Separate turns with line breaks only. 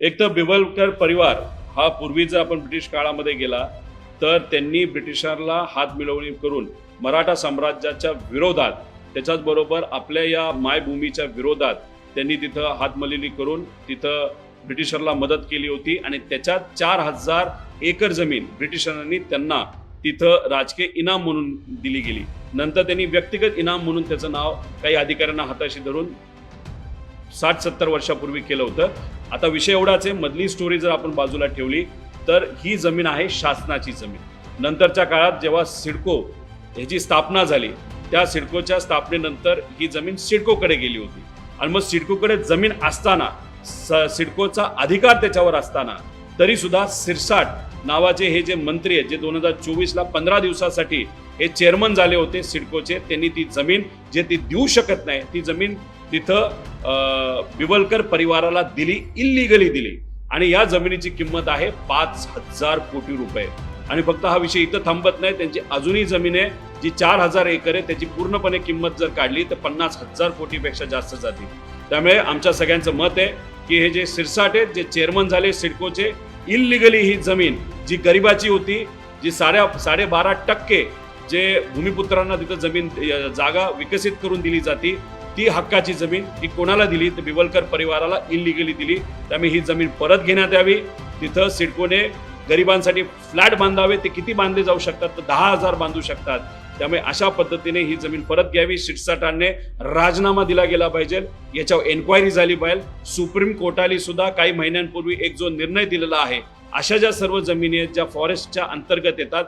एक तर बिबलकर परिवार हा पूर्वी जर आपण ब्रिटिश काळामध्ये गेला तर त्यांनी ब्रिटिशांना हात मिळवणी करून मराठा साम्राज्याच्या विरोधात त्याच्याचबरोबर आपल्या या मायभूमीच्या विरोधात त्यांनी तिथं हातमलिनी करून तिथं ब्रिटिशरला मदत केली होती आणि त्याच्यात चार हजार एकर जमीन ब्रिटिशांनी त्यांना तिथं राजकीय इनाम म्हणून दिली गेली. नंतर त्यांनी व्यक्तिगत इनाम म्हणून त्याचं नाव काही अधिकाऱ्यांना हाताशी धरून साठ सत्तर वर्षापूर्वी केलं होतं. आता विषय एवढाच आहे मधली स्टोरी जर आपण बाजूला ठेवली तर ही जमीन आहे शासनाची जमीन. नंतरच्या काळात जेव्हा सिडको ह्याची स्थापना झाली त्या सिडकोच्या स्थापनेनंतर ही जमीन सिडकोकडे गेली होती. आणि मग सिडकोकडे जमीन असताना स- सिडकोचा अधिकार त्याच्यावर असताना तरी सुद्धा सिरसाट नावाचे हे जे मंत्री आहेत जे दोन हजार चोवीसला पंधरा दिवसासाठी हे चेअरमन झाले होते सिडकोचे त्यांनी ती जमीन जे ती देऊ शकत नाही ती जमीन तिथं बिवलकर परिवाराला दिली इल्लिगली दिली. आणि या जमिनीची किंमत आहे पाच हजार कोटी रुपये. आणि फक्त हा विषय इथं थांबत नाही त्यांची अजूनही जमीन आहे जी चार हजार एकर आहे त्याची पूर्णपणे किंमत जर काढली तर पन्नास हजार कोटीपेक्षा जास्त जातील. त्यामुळे आमच्या सगळ्यांचं मत आहे की हे जे सिरसाट आहेत जे चेअरमन झाले सिडकोचे इलिगली ही जमीन जी गरिबाची होती जी साड्या साडेबारा टक्के जे भूमिपुत्रांना तिथं जमीन जागा विकसित करून दिली जाती ती हक्काची जमीन ही कोणाला दिली? तर बिवलकर परिवाराला इनलिगली दिली. त्यामुळे ही जमीन परत घेण्यात यावी. तिथं सिडकोने गरिबांसाठी फ्लॅट बांधावे. ते किती बांधले जाऊ शकतात? तर दहा हजार बांधू शकतात. त्यामुळे अशा पद्धतीने ही जमीन परत घ्यावी. शिटसाटांनी राजीनामा दिला गेला पाहिजे. याच्यावर एन्क्वायरी झाली पाहिजे. सुप्रीम कोर्टाने सुद्धा काही महिन्यांपूर्वी एक जो निर्णय दिलेला आहे अशा ज्या सर्व जमिनी आहेत ज्या फॉरेस्टच्या अंतर्गत येतात